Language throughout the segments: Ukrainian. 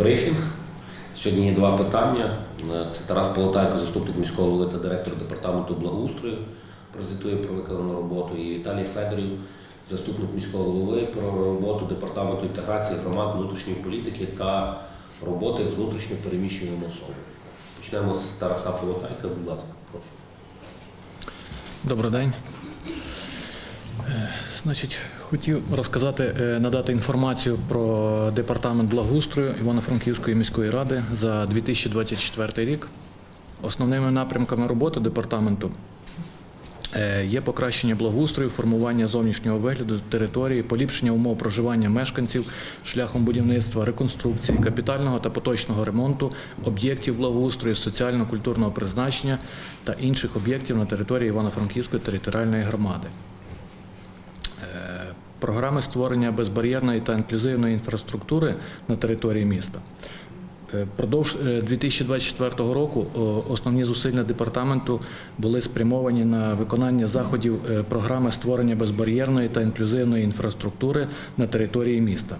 брифінг. Сьогодні є два питання. Е, Це Тарас Полотайко, заступник міського голови та директор департаменту благоустрою, презентує про виконану роботу. І Віталій Федорів, заступник міського голови про роботу департаменту інтеграції громад внутрішньої політики та роботи з внутрішньо переміщеними особами. Почнемо з Тараса Полотайка, будь ласка, прошу. Добрий день. Значить, хотів розказати, е, надати інформацію про департамент благоустрою Івано-Франківської міської ради за 2024 рік. Основними напрямками роботи департаменту е, є покращення благоустрою, формування зовнішнього вигляду території, поліпшення умов проживання мешканців шляхом будівництва, реконструкції, капітального та поточного ремонту об'єктів благоустрою, соціально-культурного призначення та інших об'єктів на території Івано-Франківської територіальної громади. Е, Програми створення безбар'єрної та інклюзивної інфраструктури на території міста. Е, Впродовж е, 2024 року основні зусилля департаменту були спрямовані на виконання заходів е, програми створення безбар'єрної та інклюзивної інфраструктури на території міста.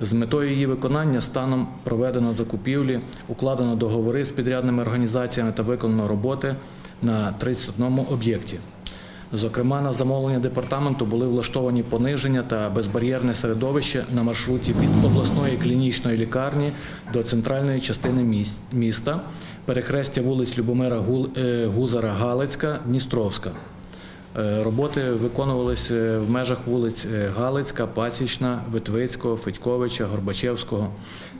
З метою її виконання станом проведено закупівлі, укладено договори з підрядними організаціями та виконано роботи на 31 об'єкті. Зокрема, на замовлення департаменту були влаштовані пониження та безбар'єрне середовище на маршруті від обласної клінічної лікарні до центральної частини міста, перехрестя вулиць Любомира е, Гузара Галицька, Дністровська. Е, Роботи виконувалися в межах вулиць е, Галицька, Пасічна, Витвицького, Федьковича, Горбачевського.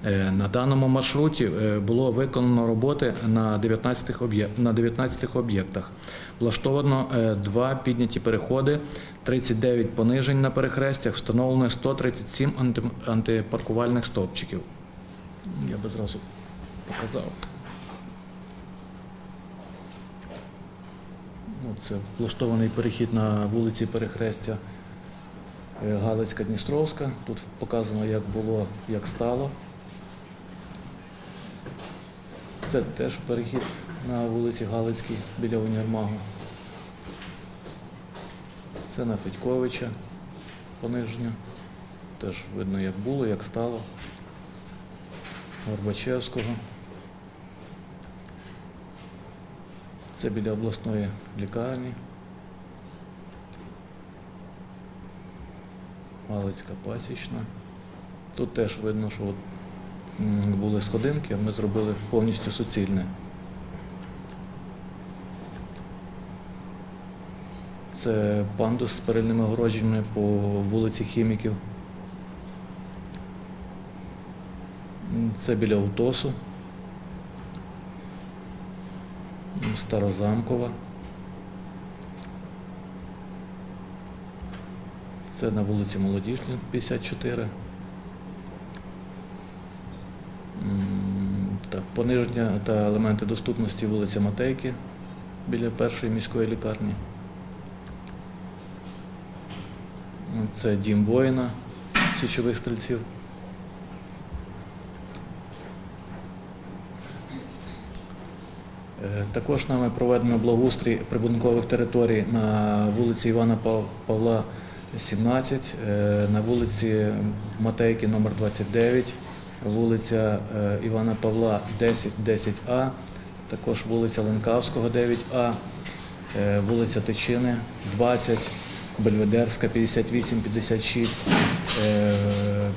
Е, На даному маршруті було виконано роботи на 19 об'є- на 19 об'єктах. Влаштовано два підняті переходи, 39 понижень на перехрестях, встановлено 137 анти- антипаркувальних стовпчиків. Я би зразу показав. Це влаштований перехід на вулиці Перехрестя е, Галицька Дністровська. Тут показано, як було, як стало. Це теж перехід на вулиці Галицькій біля універмагу. Це на Федьковича пониження. Теж видно, як було, як стало. Горбачевського. Це біля обласної лікарні. Галицька пасічна. Тут теж видно, що от, були сходинки, а ми зробили повністю суцільне. Це пандус з передними огородженнями по вулиці Хіміків. Це біля Утосу. Старозамкова. Це на вулиці Молодіжні, 54. М, Так, пониження та елементи доступності вулиця Матейки біля першої міської лікарні. Це дім воїна січових стрільців. Також нами проведено благоустрій прибудинкових територій на вулиці Івана Павла 17, е, на вулиці Матейки номер 29, вулиця е, Івана Павла 10, 10А, також вулиця Ленкавського 9А, е, вулиця Тичини 20, Бельведерська 58, 56, е,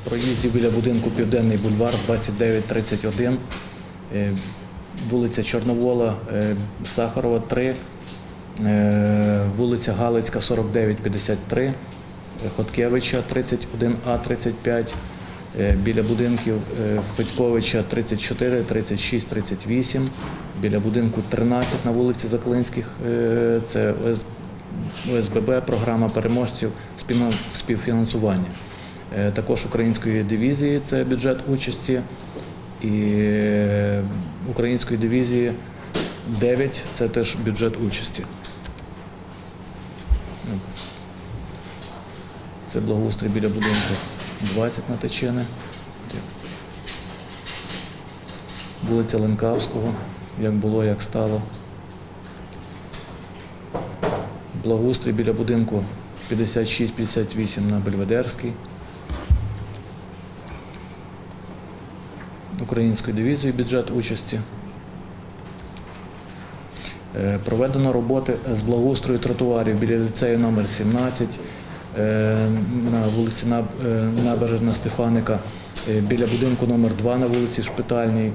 проїздів біля будинку Південний бульвар 29, 31, е, вулиця Чорновола, е, Сахарова 3, е, вулиця Галицька 49, 53, е, Хоткевича 31А, 35, е, біля будинків Федьковича 34, 36, 38, біля будинку 13 на вулиці Заклинських, це ОСББ, програма переможців співфінансування. Також української дивізії це бюджет участі. І української дивізії 9 це теж бюджет участі. Це благоустрій біля будинку 20 на Тичини. Вулиця Ленкавського, як було, як стало. Благоустрій біля будинку 56-58 на Бельведерській. Української дивізії бюджет участі. Е, Проведено роботи з благоустрою тротуарів біля ліцею номер 17 е, на вулиці е, Набережна Стефаника, біля будинку номер 2 на вулиці Шпитальній,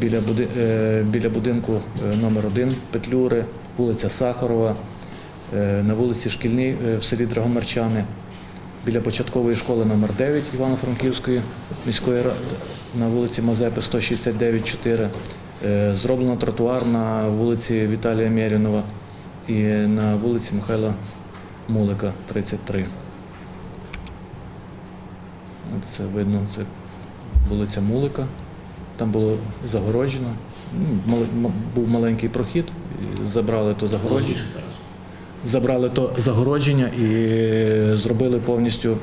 біля, буди- біля будинку номер 1 Петлюри, вулиця Сахарова, на вулиці Шкільній в селі Драгомарчани, біля початкової школи номер 9 Івано-Франківської міської ради на вулиці Мазепи 169-4. Е, Зроблено тротуар на вулиці Віталія Мєрінова і на вулиці Михайла Мулика, 33. Це видно, це вулиця Мулика. Там було загороджено. Ну, був маленький прохід, забрали то загородження. Забрали то загородження і зробили повністю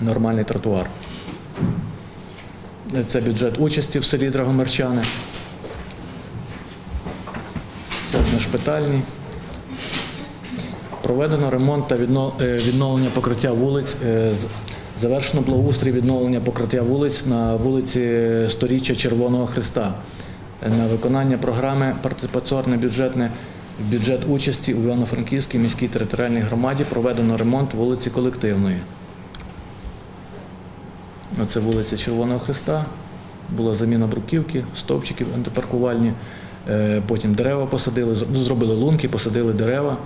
нормальний тротуар. Це бюджет участі в селі Драгомерчани. Це на шпитальні. Проведено ремонт та е, відновлення покриття вулиць. Е, Завершено благоустрій відновлення покриття вулиць на вулиці Сторіччя Червоного Христа. Е, На виконання програми партиципаційне бюджетне бюджет участі у Івано-Франківській міській територіальній громаді проведено ремонт вулиці Колективної. Оце вулиця Червоного Христа. Була заміна бруківки, стовпчиків антипаркувальні. Е, Потім дерева посадили, ну, зробили лунки, посадили дерева,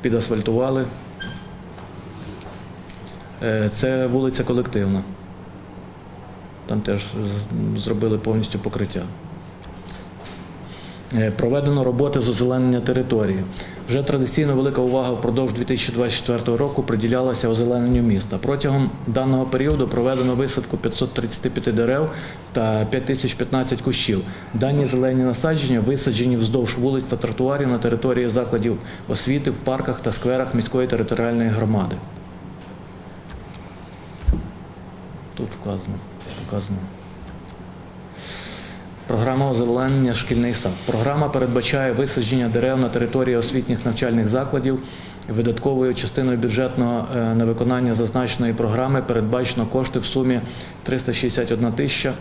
підасфальтували. Е, Це вулиця колективна. Там теж зробили повністю покриття. Е, Проведено роботи з озеленення території. Вже традиційно велика увага впродовж 2024 року приділялася озелененню міста. Протягом даного періоду проведено висадку 535 дерев та 5015 кущів. Дані зелені насадження висаджені вздовж вулиць та тротуарів на території закладів освіти, в парках та скверах міської територіальної громади. Тут вказано. показано. Програма озеленення шкільний сад. Програма передбачає висадження дерев на території освітніх навчальних закладів. Видатковою частиною бюджетного е, на виконання зазначеної програми передбачено кошти в сумі 361 тисяча.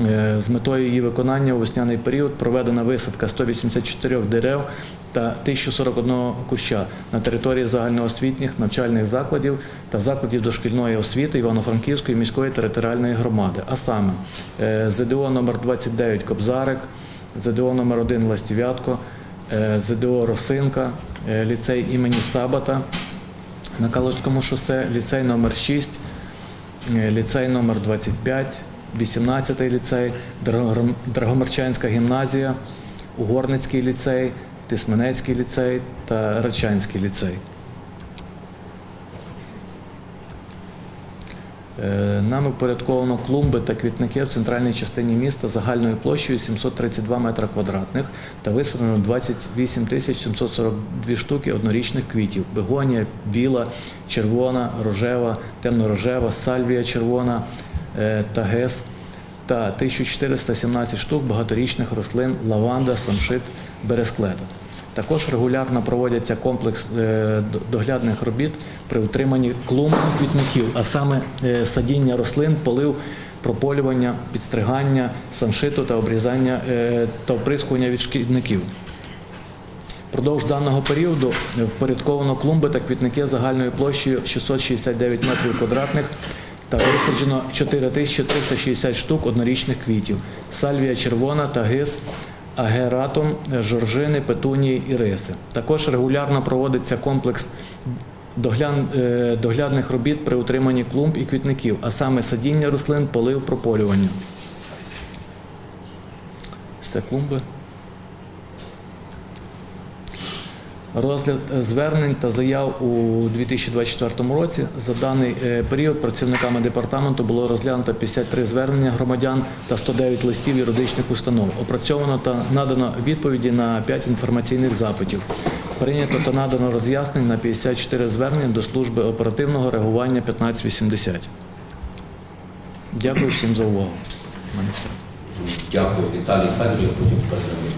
Е, З метою її виконання у весняний період проведена висадка 184 дерев та 1041 куща на території загальноосвітніх навчальних закладів та закладів дошкільної освіти Івано-Франківської міської територіальної громади. А саме е, ЗДО номер 29 Кобзарик, ЗДО номер 1 Ластів'ятко, е, ЗДО Росинка, ліцей імені Сабата на Калужському шосе, ліцей номер 6 Е, ліцей номер 25, 18-й ліцей, Драгом- Драгомарчанська гімназія, Угорницький ліцей, Тисменецький ліцей та Рачанський ліцей. Е, Нами впорядковано клумби та квітники в центральній частині міста загальною площею 732 метра квадратних та висадено 28 тисяч 742 штуки однорічних квітів. Бегонія, біла, червона, рожева, темно-рожева, сальвія червона та гес та 1417 штук багаторічних рослин лаванда, самшит, бересклета. Також регулярно проводяться комплекс е, доглядних робіт при утриманні клумб квітників, а саме е, садіння рослин, полив, прополювання, підстригання, самшиту та обрізання е, та оприскування від шкідників. Впродовж даного періоду впорядковано клумби та квітники загальною площею 669 метрів квадратних та висаджено 4360 штук однорічних квітів, сальвія червона та агератум, жоржини, петунії і риси. Також регулярно проводиться комплекс е, доглядних робіт при утриманні клумб і квітників, а саме садіння рослин, полив, прополювання. Це клумби. Розгляд е, звернень та заяв у 2024 році за даний е, період працівниками департаменту було розглянуто 53 звернення громадян та 109 листів юридичних установ. Опрацьовано та надано відповіді на 5 інформаційних запитів. Прийнято та надано роз'яснень на 54 звернення до служби оперативного реагування 1580. Дякую всім за увагу. Дякую, Віталій Федорович, потім передаємо.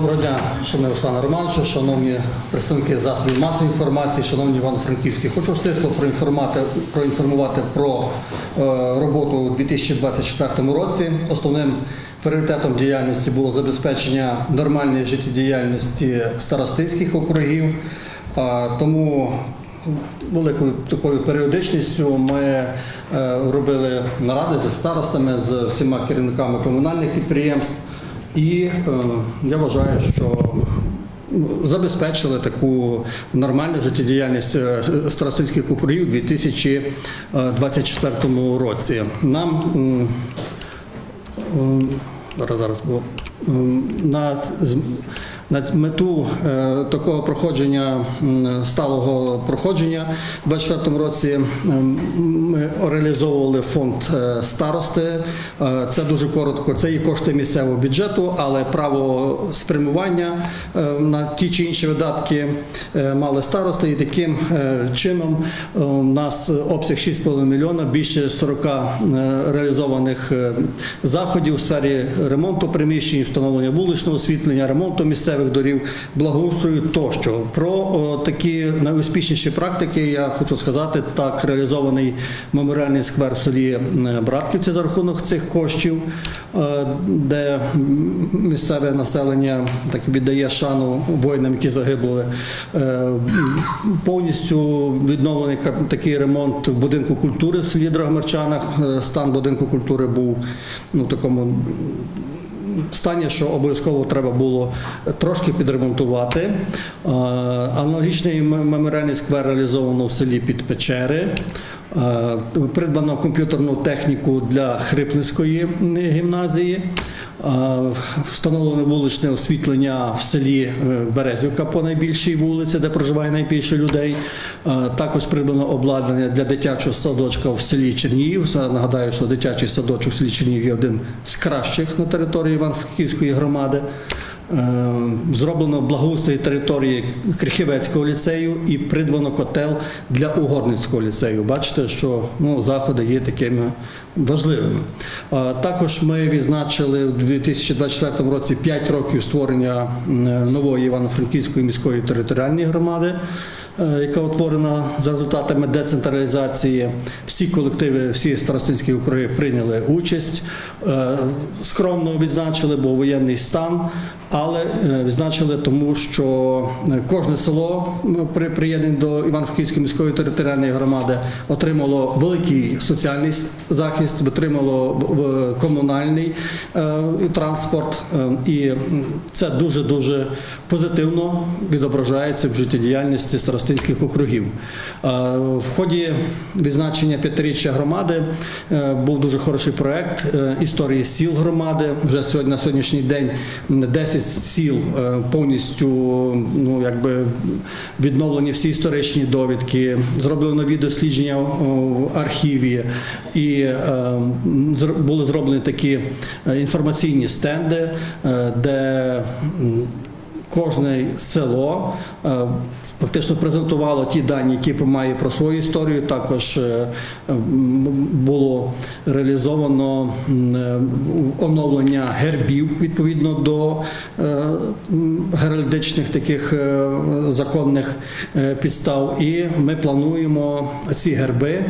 Доброго дня, шановний Руслан Романовичу, шановні представники засобів масової інформації, шановні Івано-Франківські. Хочу стисло проінформувати, про е, роботу у 2024 році. Основним пріоритетом діяльності було забезпечення нормальної життєдіяльності старостинських округів. Тому великою такою періодичністю ми е, робили наради зі старостами, з всіма керівниками комунальних підприємств. І е, я вважаю, що ну, забезпечили таку нормальну життєдіяльність старостинських округів у 2024 році. Нам зараз, зараз на, на мету е, такого проходження сталого проходження у 2024 році ми реалізовували фонд е, старости. Е, Це дуже коротко. Це є кошти місцевого бюджету, але право спрямування на ті чи інші видатки мали старости, і таким чином у нас обсяг 6,5 мільйона, більше 40 е, реалізованих заходів у сфері ремонту приміщень, встановлення вуличного освітлення, ремонту місцевих дорів, благоустрою тощо. Про о, такі найуспішніші практики я хочу сказати, так реалізований меморіальний сквер в селі е, Братківці за рахунок цих коштів, е, де місцеве населення так віддає шану воїнам, які загибли. Е, Повністю відновлений такий ремонт в будинку культури в селі Драгомерчанах. Е, Стан будинку культури був ну, такому стані, що обов'язково треба було трошки підремонтувати. Е, Аналогічний меморіальний сквер реалізовано в селі Підпечери. печери Придбано комп'ютерну техніку для Хрипницької гімназії. Встановлено вуличне освітлення в селі е, Березівка по найбільшій вулиці, де проживає найбільше людей. Також придбано обладнання для дитячого садочка в селі Чернігів. Нагадаю, що дитячий садочок в селі Чернігів є один з кращих на території Івано-Франківської громади. Е, Зроблено благоустрій території Крихівецького ліцею і придбано котел для Угорницького ліцею. Бачите, що ну, заходи є такими важливими. Е, Також ми відзначили у 2024 році 5 років створення нової Івано-Франківської міської територіальної громади. е, Яка утворена за результатами децентралізації, всі колективи, всі старостинські округи прийняли участь. Е, Скромно відзначили, бо воєнний стан, але е, відзначили тому, що е, кожне село при приєднанні до Івано-Франківської міської територіальної громади отримало великий соціальний захист, отримало комунальний е, транспорт, і це дуже дуже позитивно відображається в життєдіяльності старостинських округів. В ході відзначення п'ятиріччя громади був дуже хороший проект історії сіл громади. Вже сьогодні на сьогоднішній день 10 12 сіл е, повністю ну, якби відновлені всі історичні довідки, зроблено нові дослідження в архіві, і е, були зроблені такі е, інформаційні стенди, де Кожне село фактично презентувало ті дані, які має про свою історію. Також е, було реалізовано е, оновлення гербів відповідно до е, геральдичних таких законних підстав. І ми плануємо ці герби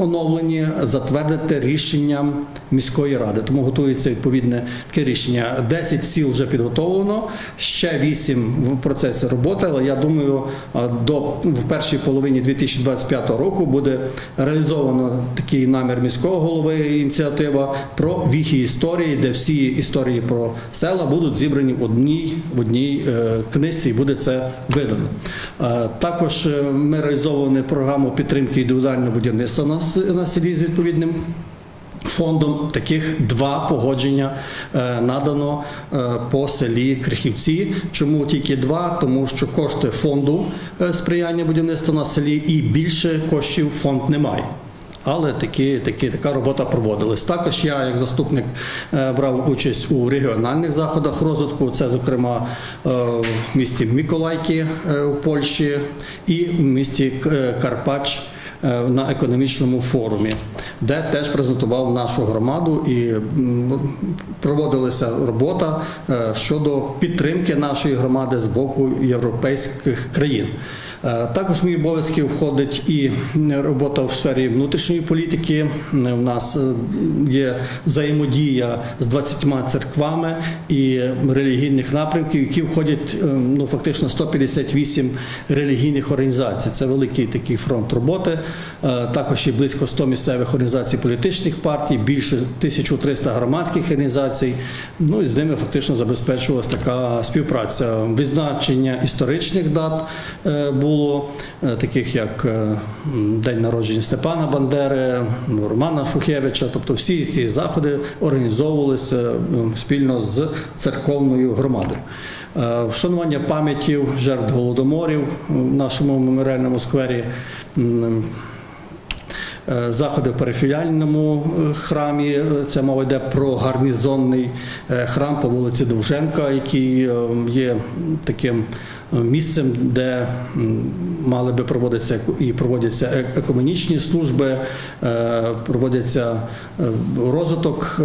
оновлені затвердити рішенням міської ради. Тому готується відповідне таке рішення. 10 сіл вже підготовлено, ще 8 в процесі роботи. Але я думаю, а, до в першій половині 2025 року буде реалізовано такий намір міського голови. Ініціатива про віхи історії, де всі історії про села будуть зібрані в одній в одній е, книжці, і буде це видано. Е, Також е, ми реалізовували програму підтримки індивідуального будівництва на селі з відповідним Фондом таких два погодження е, надано е, по селі Крихівці. Чому тільки два? Тому що кошти фонду е, сприяння будівництва на селі і більше коштів фонд не має. Але такі, такі, така робота проводилась. Також я, як заступник, брав участь у регіональних заходах розвитку. Це, зокрема, в місті Миколайки у Польщі і в місті Карпач на економічному форумі, де теж презентував нашу громаду і проводилася робота е, щодо підтримки нашої громади з боку європейських країн. Е, Також в мої обов'язки входить і робота в сфері внутрішньої політики. У нас е, є взаємодія з 20 церквами і релігійних напрямків, які входять е, ну фактично 158 релігійних організацій. Це великий такий фронт роботи. Е, Також є близько 100 місцевих організацій політичних партій, більше 1300 громадських організацій. Ну і з ними фактично забезпечувалася така співпраця. Визначення історичних дат е, було, е, таких як е, День народження Степана Бандери, Романа Шухевича. Тобто всі ці заходи організовувалися е, спільно з церковною громадою. Вшанування пам'ятів жертв голодоморів в нашому меморіальному сквері. Е, Заходи в парафіяльному е, храмі. Е, Це мова йде про гарнізонний храм по вулиці Довженка, який є таким місцем, де мали би проводитися і проводяться е- екуменічні служби, проводяться розвиток.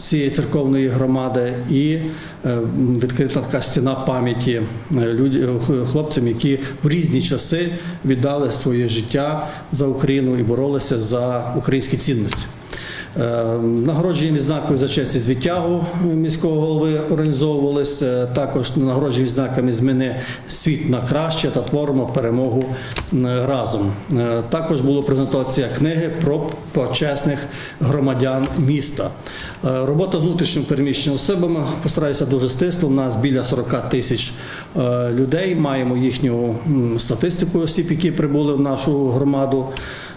Цієї церковної громади і е, відкрита така стіна пам'яті е, е, хлопцям, які в різні часи віддали своє життя за Україну і боролися за українські цінності. Е, Нагородження відзнакою за честь і звитягу міського голови організовувалися. Також нагородження відзнаками зміни світ на краще та творимо перемогу разом. Е, Також була презентація книги про почесних громадян міста. Е, Робота з внутрішньо переміщеними особами постараюся дуже стисло. У нас біля 40 тисяч е, людей. Маємо їхню статистику осіб, які прибули в нашу громаду.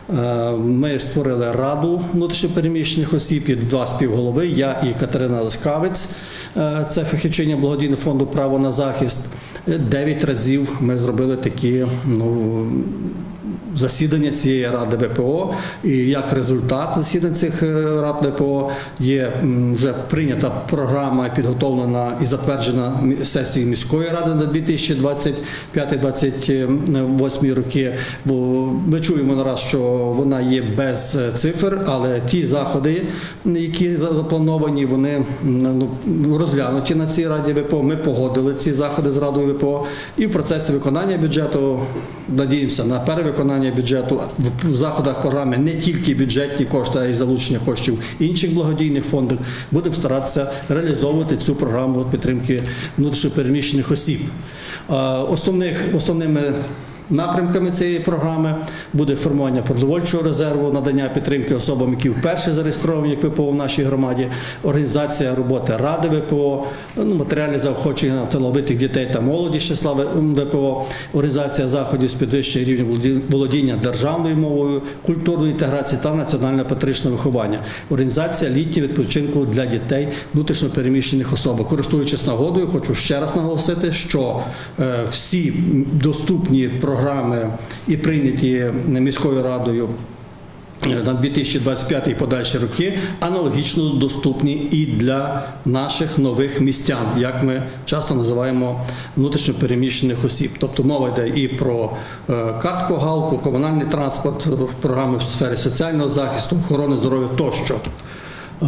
Е, Ми створили раду внутрішньопереміщених осіб, і два співголови, я і Катерина Лискавець, Е, це фахівчиня благодійного фонду Право на захист. Дев'ять разів ми зробили такі ну, засідання цієї ради ВПО. І як результат засідань цих е, рад ВПО є вже прийнята програма, підготовлена і затверджена сесією міської ради на 2025-2028 роки. Бо ми чуємо нараз, що вона є без е, цифр, але ті заходи, які заплановані, вони ну, розглянуті на цій раді ВПО. Ми погодили ці заходи з радою ВПО. І в процесі виконання бюджету надіємося на перевиконання бюджету в заходах програми не тільки бюджетні кошти, а й залучення коштів інших благодійних фондів. Будемо старатися реалізовувати цю програму підтримки внутрішньопереміщених осіб. Основних основними Напрямками цієї програми. Буде формування продовольчого резерву, надання підтримки особам, які вперше зареєстровані як ВПО в нашій громаді, організація роботи ради ВПО, ну, матеріальне заохочення талановитих дітей та молоді з числа ВПО, організація заходів з підвищення рівня володіння державною мовою, культурної інтеграції та національно-патріотичного виховання, організація літнього відпочинку для дітей внутрішньопереміщених особ. Користуючись нагодою, хочу ще раз наголосити, що е, всі доступні програми і прийняті міською радою. е, На 2025 і подальші роки аналогічно доступні і для наших нових містян, як ми часто називаємо внутрішньопереміщених осіб. Тобто мова йде і про е, картку галку, комунальний транспорт, е, програми в сфері соціального захисту, охорони здоров'я тощо. Е,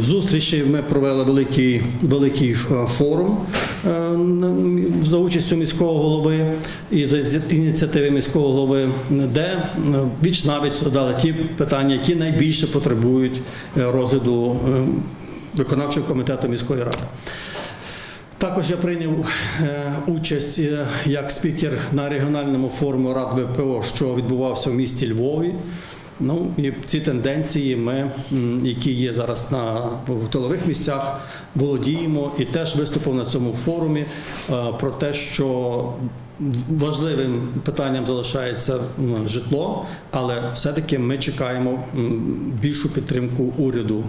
зустрічі ми провели великий, великий е, форум е, за участю міського голови і за ініціативи міського голови, де віч навіч задали ті питання, які найбільше потребують розгляду виконавчого комітету міської ради. Також я прийняв участь як спікер на регіональному форумі Рад ВПО, що відбувався в місті Львові. Ну і ці тенденції ми, які є зараз на в тилових місцях, володіємо і теж виступив на цьому форумі е, про те, що важливим питанням залишається житло, але все-таки ми чекаємо більшу підтримку уряду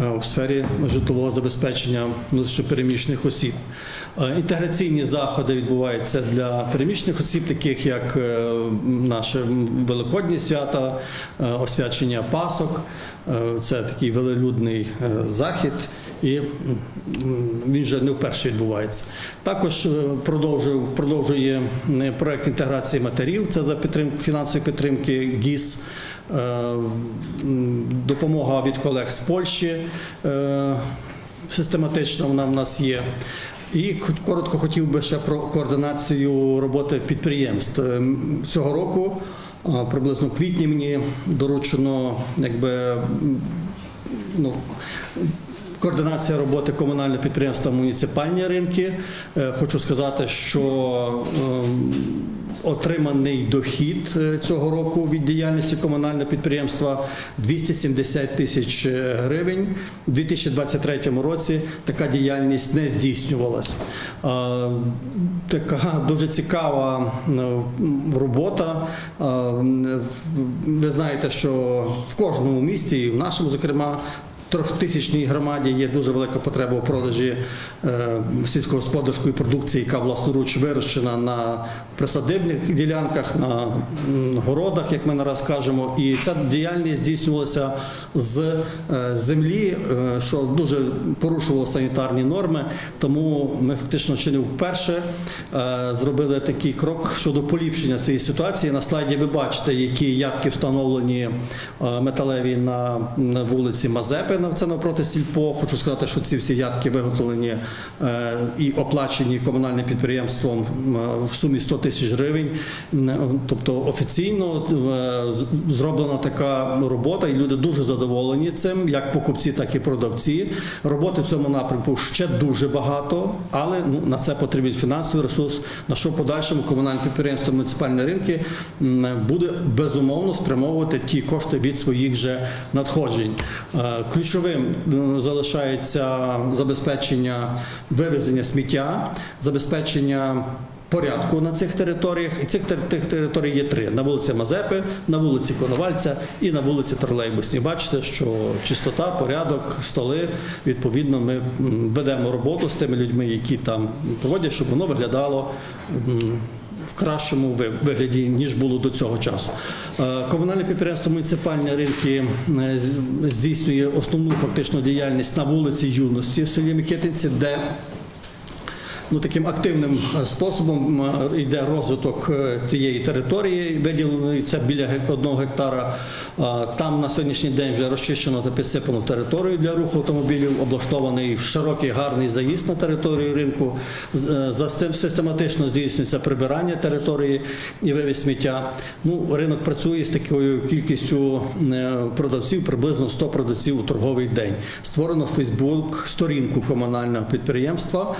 е, у сфері житлового забезпечення внутрішньопереміщених осіб. Е, Інтеграційні заходи відбуваються для переміщених осіб, таких як е, наше великодні свята, е, освячення Пасок. Це такий велелюдний захід. і він вже не вперше відбувається. Також продовжує, продовжує проект інтеграції матерів. Це за підтримки фінансової підтримки ГІС. Допомога від колег з Польщі систематично вона в нас є. І коротко хотів би ще про координацію роботи підприємств. Е, Цього року, приблизно квітні, мені доручено якби, ну, Координація роботи комунального підприємства муніципальні ринки. Е, Хочу сказати, що ем, отриманий дохід е, цього року від діяльності комунального підприємства 270 тисяч е, гривень. У 2023 році така діяльність не здійснювалась. Е, Така дуже цікава робота. Ви знаєте, що в кожному місті, і в нашому, зокрема, трьохтисячній громаді є дуже велика потреба у продажі е, сільськогосподарської продукції, яка власноруч вирощена на присадибних ділянках, на городах, як ми нараз кажемо. І ця діяльність здійснювалася з е, землі, е, що дуже порушувало санітарні норми. Тому ми фактично чи не вперше е, зробили такий крок щодо поліпшення цієї ситуації. На слайді ви бачите, які ядки встановлені металеві на, вулиці Мазепина, це навпроти Сільпо. Хочу сказати, що ці всі ядки виготовлені і оплачені комунальним підприємством в сумі 100 тисяч гривень. Тобто офіційно зроблена така робота, і люди дуже задоволені цим, як покупці, так і продавці. Роботи в цьому напрямку ще дуже багато, але ну, на це потрібен фінансовий ресурс, на що в подальшому комунальне підприємство муніципальні ринки буде безумовно спрямовувати ті кошти від своїх же надходжень. Е, Ключовим залишається забезпечення вивезення сміття, забезпечення порядку на цих територіях. І цих тих територій є три: на вулиці Мазепи, на вулиці Коновальця і на вулиці Тролейбусній. Бачите, що чистота, порядок, столи. Відповідно, ми ведемо роботу з тими людьми, які там проводять, щоб воно виглядало. В кращому ви- вигляді ніж було до цього часу. Е, Комунальне підприємство муніципальні ринки е, здійснює основну фактично діяльність на вулиці Юності в селі Микитинці, де ну, таким активним е, способом е, йде розвиток е, цієї території, виділеної це біля одного гектара. Там на сьогоднішній день вже розчищено та підсипано територію для руху автомобілів, облаштований широкий гарний заїзд на територію ринку. За систематично здійснюється прибирання території і вивіз сміття. Ну, ринок працює з такою кількістю продавців, приблизно 100 продавців у торговий день. Створено Фейсбук сторінку комунального підприємства.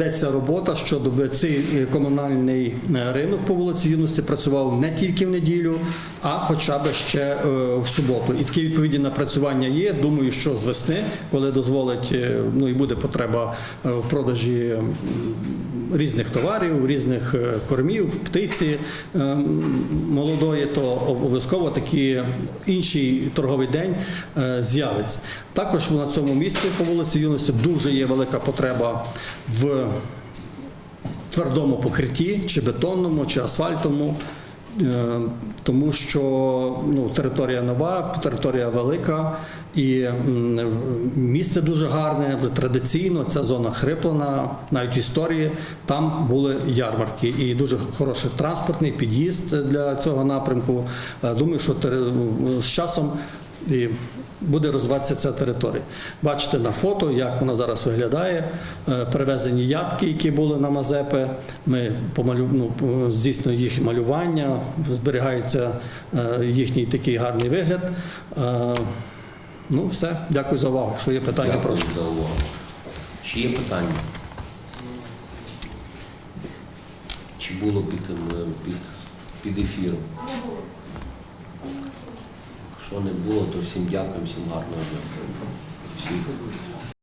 Ведеться робота, щодо цей е, комунальний е, ринок по вулиці Юності працював не тільки в неділю, а хоча б ще е, в суботу. І такі відповідні напрацювання є. Думаю, що з весни, коли дозволить, ну і буде потреба в продажі різних товарів, різних е, кормів, птиці е, молодої, то обов'язково такий інший торговий день е, з'явиться. Також на цьому місці по вулиці Юності дуже є велика потреба в твердому покритті, чи бетонному, чи асфальтовому. Е, Тому що ну, територія нова, територія велика і місце дуже гарне, традиційно ця зона хриплена, навіть в історії там були ярмарки і дуже хороший транспортний під'їзд для цього напрямку. Е, Думаю, що з часом і буде розвиватися ця територія. Бачите на фото, як вона зараз виглядає. Е, Перевезені ядки, які були на Мазепи. Ми помалю... ну, здійснюємо їх малювання, зберігається е, їхній такий гарний вигляд. Е, Ну, все, дякую за увагу. Що є питання, Дякую прошу. за увагу. Чи є питання? Чи було під, під, під ефіром? Якщо не було, то всім дякую, всім гарного дня. Всім.